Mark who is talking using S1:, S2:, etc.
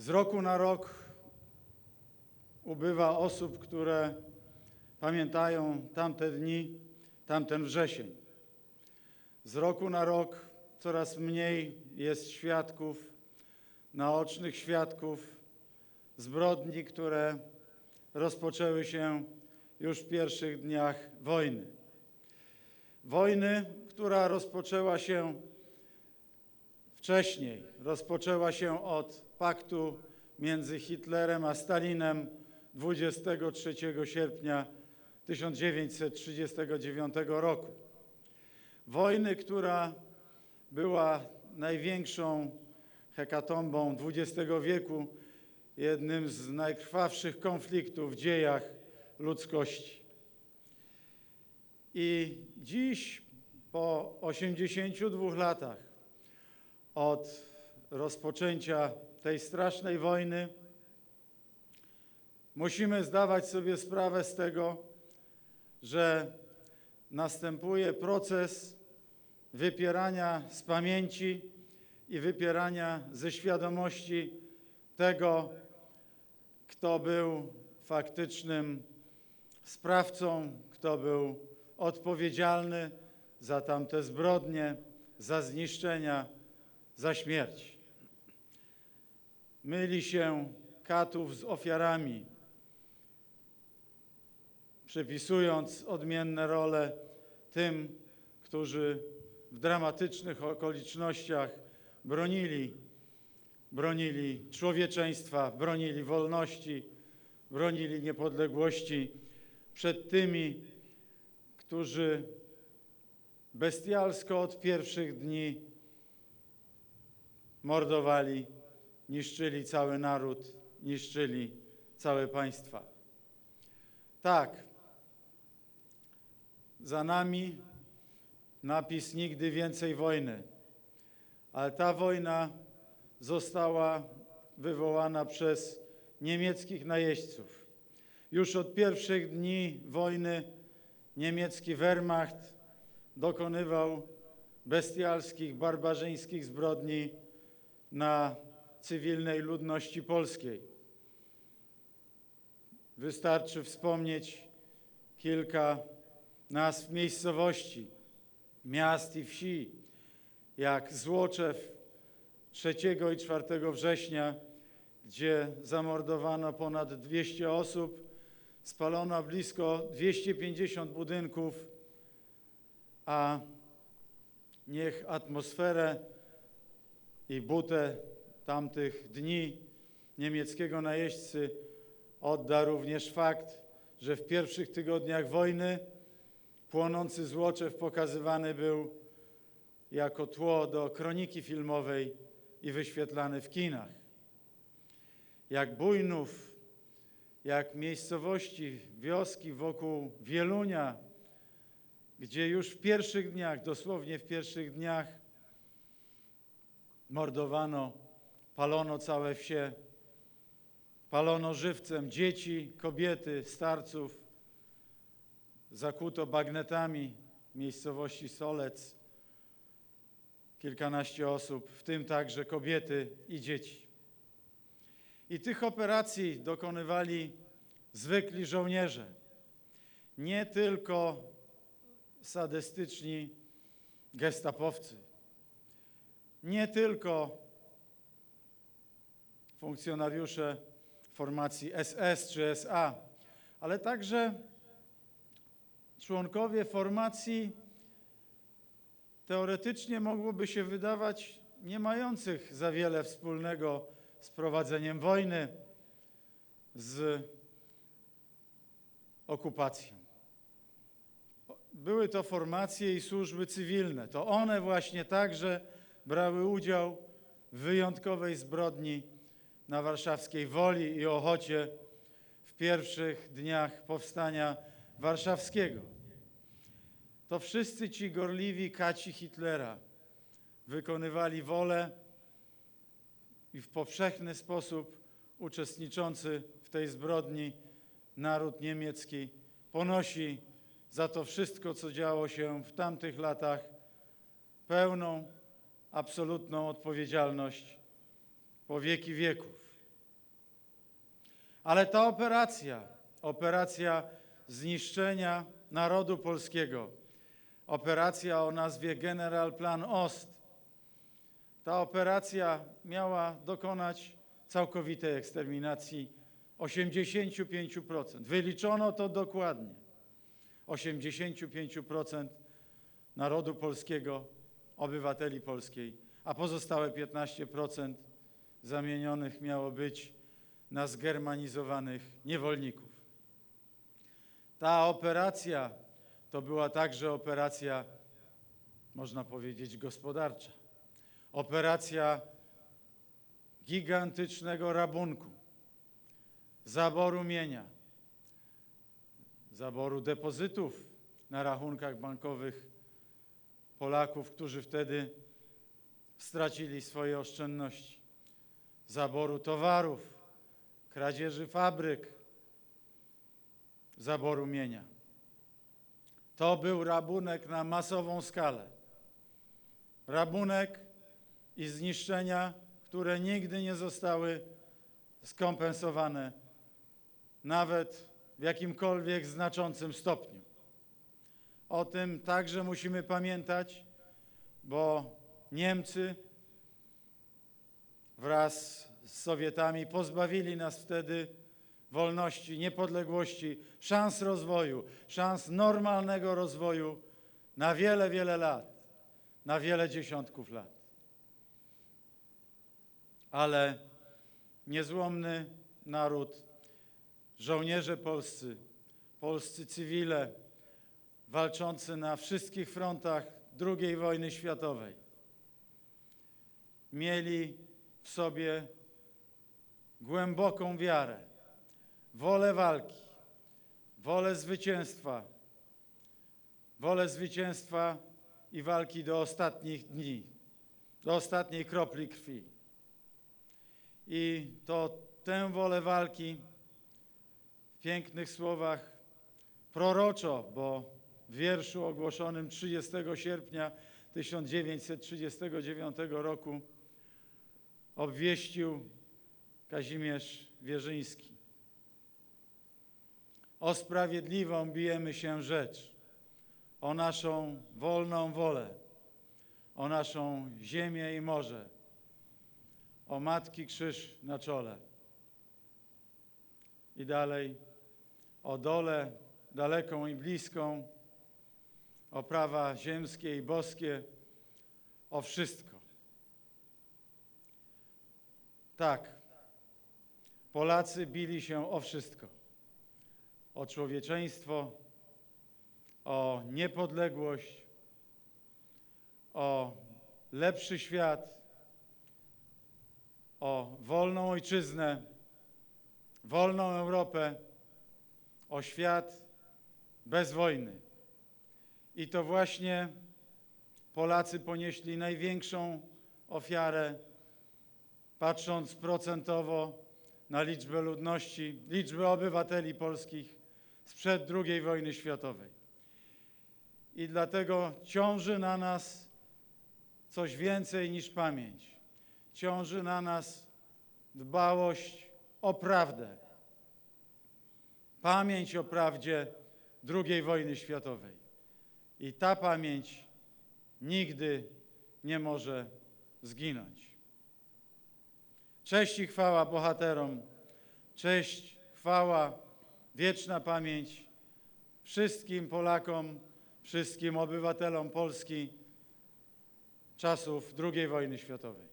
S1: Z roku na rok ubywa osób, które pamiętają tamte dni, tamten wrzesień. Z roku na rok coraz mniej jest świadków, naocznych świadków zbrodni, które rozpoczęły się już w pierwszych dniach wojny. Wojny, która rozpoczęła się wcześniej. Rozpoczęła się od paktu między Hitlerem a Stalinem 23 sierpnia 1939 roku. Wojny, która była największą hekatombą XX wieku, jednym z najkrwawszych konfliktów w dziejach ludzkości. I dziś, po 82 latach od rozpoczęcia tej strasznej wojny, musimy zdawać sobie sprawę z tego, że następuje proces wypierania z pamięci i wypierania ze świadomości tego, kto był faktycznym sprawcą, kto był odpowiedzialny za tamte zbrodnie, za zniszczenia, za śmierć. Myli się katów z ofiarami, przypisując odmienne role tym, którzy w dramatycznych okolicznościach bronili, bronili człowieczeństwa, bronili wolności, bronili niepodległości przed tymi, którzy bestialsko od pierwszych dni mordowali, niszczyli cały naród, niszczyli całe państwa. Tak, za nami napis nigdy więcej wojny, ale ta wojna została wywołana przez niemieckich najeźdźców. Już od pierwszych dni wojny niemiecki Wehrmacht dokonywał bestialskich, barbarzyńskich zbrodni na cywilnej ludności polskiej. Wystarczy wspomnieć kilka nazw miejscowości, miast i wsi, jak Złoczew 3 i 4 września, gdzie zamordowano ponad 200 osób, spalono blisko 250 budynków, a niech atmosferę i butę tamtych dni niemieckiego najeźdźcy odda również fakt, że w pierwszych tygodniach wojny płonący Złoczew pokazywany był jako tło do kroniki filmowej i wyświetlany w kinach. Jak Bujnów, jak miejscowości, wioski wokół Wielunia, gdzie już w pierwszych dniach, dosłownie w pierwszych dniach, mordowano, palono całe wsie, palono żywcem dzieci, kobiety, starców, zakuto bagnetami miejscowości Solec kilkanaście osób, w tym także kobiety i dzieci. I tych operacji dokonywali zwykli żołnierze, nie tylko sadystyczni gestapowcy, nie tylko funkcjonariusze formacji SS czy SA, ale także członkowie formacji teoretycznie mogłoby się wydawać nie mających za wiele wspólnego z prowadzeniem wojny, z okupacją. Były to formacje i służby cywilne. To one właśnie także brały udział w wyjątkowej zbrodni na warszawskiej Woli i Ochocie w pierwszych dniach powstania warszawskiego. To wszyscy ci gorliwi kaci Hitlera wykonywali wolę i w powszechny sposób uczestniczący w tej zbrodni naród niemiecki ponosi za to wszystko, co działo się w tamtych latach, pełną, absolutną odpowiedzialność po wieki wieków. Ale ta operacja, operacja zniszczenia narodu polskiego, operacja o nazwie General Plan Ost, ta operacja miała dokonać całkowitej eksterminacji 85%. Wyliczono to dokładnie. 85% narodu polskiego, obywateli polskiej, a pozostałe 15% zamienionych miało być na zgermanizowanych niewolników. Ta operacja to była także operacja, można powiedzieć, gospodarcza. Operacja gigantycznego rabunku, zaboru mienia, zaboru depozytów na rachunkach bankowych Polaków, którzy wtedy stracili swoje oszczędności, zaboru towarów, kradzieży fabryk, zaboru mienia. To był rabunek na masową skalę. Rabunek i zniszczenia, które nigdy nie zostały skompensowane, nawet w jakimkolwiek znaczącym stopniu. O tym także musimy pamiętać, bo Niemcy wraz z Sowietami pozbawili nas wtedy wolności, niepodległości, szans rozwoju, szans normalnego rozwoju na wiele, wiele lat, na wiele dziesiątków lat. Ale niezłomny naród, żołnierze polscy, polscy cywile walczący na wszystkich frontach II wojny światowej mieli w sobie głęboką wiarę, wolę walki, wolę zwycięstwa, wolę zwycięstwa i walki do ostatnich dni, do ostatniej kropli krwi. I to tę wolę walki w pięknych słowach proroczo, bo w wierszu ogłoszonym 30 sierpnia 1939 roku obwieścił Kazimierz Wierzyński. O sprawiedliwą bijemy się rzecz, o naszą wolną wolę, o naszą ziemię i morze, o Matki Krzyż na czole. I dalej o dolę daleką i bliską, o prawa ziemskie i boskie, o wszystko. Tak, Polacy bili się o wszystko. O człowieczeństwo, o niepodległość, o lepszy świat, o wolną ojczyznę, wolną Europę, o świat bez wojny. I to właśnie Polacy ponieśli największą ofiarę, patrząc procentowo na liczbę ludności, liczbę obywateli polskich sprzed II wojny światowej. I dlatego ciąży na nas coś więcej niż pamięć. Ciąży na nas dbałość o prawdę. Pamięć o prawdzie II wojny światowej. I ta pamięć nigdy nie może zginąć. Cześć i chwała bohaterom, cześć, chwała, wieczna pamięć wszystkim Polakom, wszystkim obywatelom Polski czasów II wojny światowej.